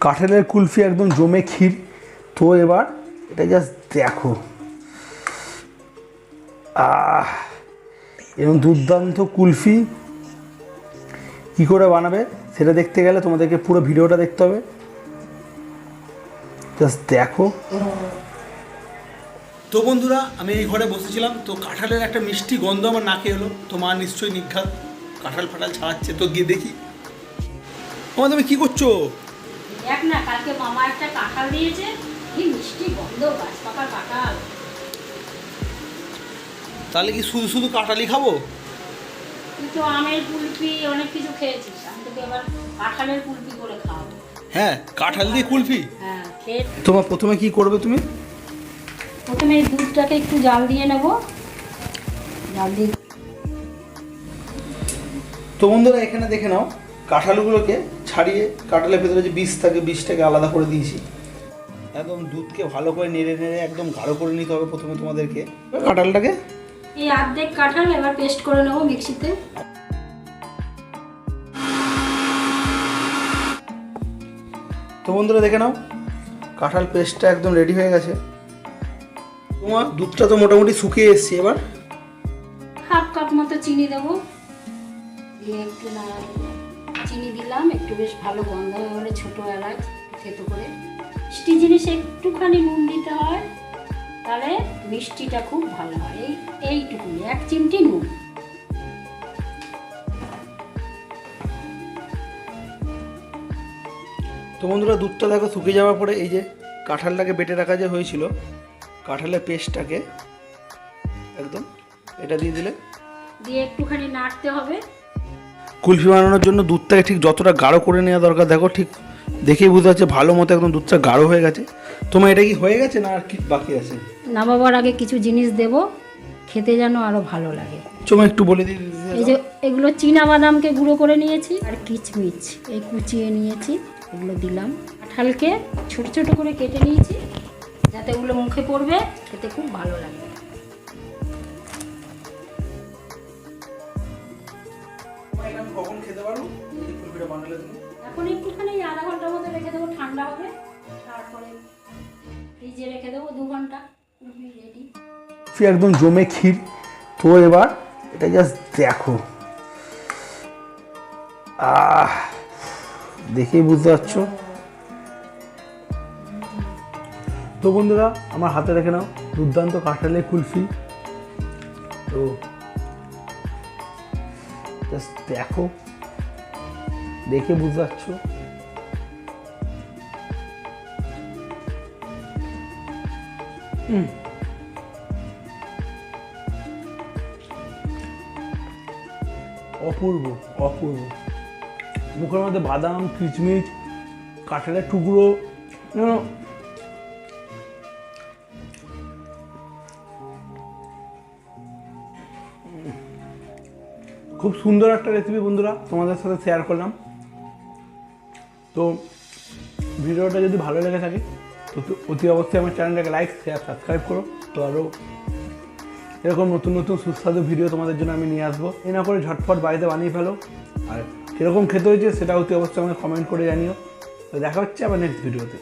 কাঁঠালের কুলফি একদম জমে ক্ষীর। তো এবার এটা জাস্ট দেখো। আহ এরকম দুর্দান্ত কুলফি। কী করে বানাবে সেটা দেখতে গেলে তোমাদেরকে পুরো ভিডিওটা দেখতে হবে। জাস্ট দেখো। তো বন্ধুরা, আমি এই ঘরে বসেছিলাম। তো কাঁঠালের একটা মিষ্টি গন্ধ আমার নাকে এলো। তো মা নিশ্চয়ই নিঘাত। কাঁঠাল ফাটাল ছাড়াচ্ছে, তো গিয়ে দেখি। তোমার তুমি কী করছ? দেখ না কালকে মামা একটা কাঁঠাল দিয়েছে। কি মিষ্টি গন্ধ গাছ পাকার কাঁঠাল। তাহলে কি শুধু শুধু কাঁঠালই খাব? তুই তো আমের কুলপি অনেক কিছু খেয়েছিস। আমি তোকে এবার কাঁঠালের কুলপি করে খাওয়াবো। হ্যাঁ কাঁঠাল দিয়ে কুলফি হ্যাঁ খেয়ে তোমার প্রথমে কি করবে তুমি? প্রথমে এই দুধটাকে একটু জাল দিয়ে নেব। জাল দিয়ে তো বন্ধুরা এখানে দেখে নাও কাঁঠালগুলোকে ছাড়িয়ে কাঁঠালের ভেতরে যে বীজ থাকে বীজটাকে আলাদা করে দিয়েছি। একদম দুধকে ভালো করে নেড়ে নেড়ে একদম গাঢ় করে নিতে হবে প্রথমে তোমাদেরকে। কাঁঠালটাকে? এই অর্ধেক কাঁঠাল এবার পেস্ট করে নেব মিক্সিতে। তো বন্ধুরা দেখে নাও কাঁঠাল পেস্টটা একদম রেডি হয়ে গেছে। তোমার দুধটা তো মোটামুটি শুকিয়ে এসছে এবার? হাফ কাপ মতো চিনি দেবো। দিয়ে একটু নাড়া দেবো। চিনি দিলাম একটু বেশ ভালো গন্ধ হয়ে গেলে ছোটো এলাচ থেতো করে। মিষ্টি জিনিসে একটুখানি নুন দিতে হয় তাহলে মিষ্টিটা খুব ভালো হয়। এই এইটুকুনি এক চিমটি নুন। তো বন্ধুরা দুধটা দেখো শুকিয়ে যাওয়ার পরে এই যে কাঁঠালটাকে বেটে রাখা যে হয়েছিল কাঁঠালের পেস্টটাকে একদম এটা দিয়ে দিলে। দিয়ে একটুখানি নাড়তে হবে। কুলফি বানানোর জন্য দুধটাকে ঠিক যতটা গাঢ় করে নেওয়া দরকার দেখো ঠিক দেখেই বুঝতে পারছে ভালো মতো একদম দুধটা গাঢ় হয়ে গেছে। তোমার এটা কি হয়ে গেছে না আর কি বাকি আছে? না নামাবার আগে কিছু জিনিস দেব খেতে যেন আরও ভালো লাগে। চোমা একটু বলে দিই। এই যে এগুলো চীনা বাদামকে গুঁড়ো করে নিয়েছি আর কিচমিচ এই কুচিয়ে নিয়েছি এগুলো দিলাম। কাঁঠালকে ছোট ছোট করে কেটে নিয়েছি যাতে ওগুলো মুখে পড়বে খেতে খুব ভালো লাগবে কখন খেতে পারো কুলফিটা বানালে তুমি? এখন একটুখানি আধা ঘণ্টার মতো রেখে দেবো ঠান্ডা হবে। তারপরে ফ্রিজে রেখে দেবো দু ঘণ্টা। রেডি একদম জমে ক্ষীর। তো এবার এটা জাস্ট দেখো। আহ দেখেই বুঝতে পারছ? তো বন্ধুরা আমার হাতে রেখে নাও দুর্দান্ত কাঁঠালের কুলফি। তো জাস্ট দেখো দেখে বুঝতে পারছ অপূর্ব অপূর্ব। মুখের মধ্যে বাদাম কিচমিচ কাঁঠালের টুকরো খুব সুন্দর একটা রেসিপি বন্ধুরা, তোমাদের সাথে শেয়ার করলাম। তো ভিডিওটা যদি ভালো লেগে থাকে, তো অতি অবশ্যই আমার চ্যানেলটাকে লাইক শেয়ার সাবস্ক্রাইব করো। তো আরও এরকম নতুন নতুন সুস্বাদু ভিডিও তোমাদের জন্য আমি নিয়ে আসব। এই না করে ঝটফট বাড়িতে বানিয়ে ফেলো। আর কীরকম খেতে হয়েছে সেটা অতি অবশ্যই আমাকে কমেন্ট করে জানিও। তো দেখা হচ্ছে আবার নেক্সট ভিডিওতে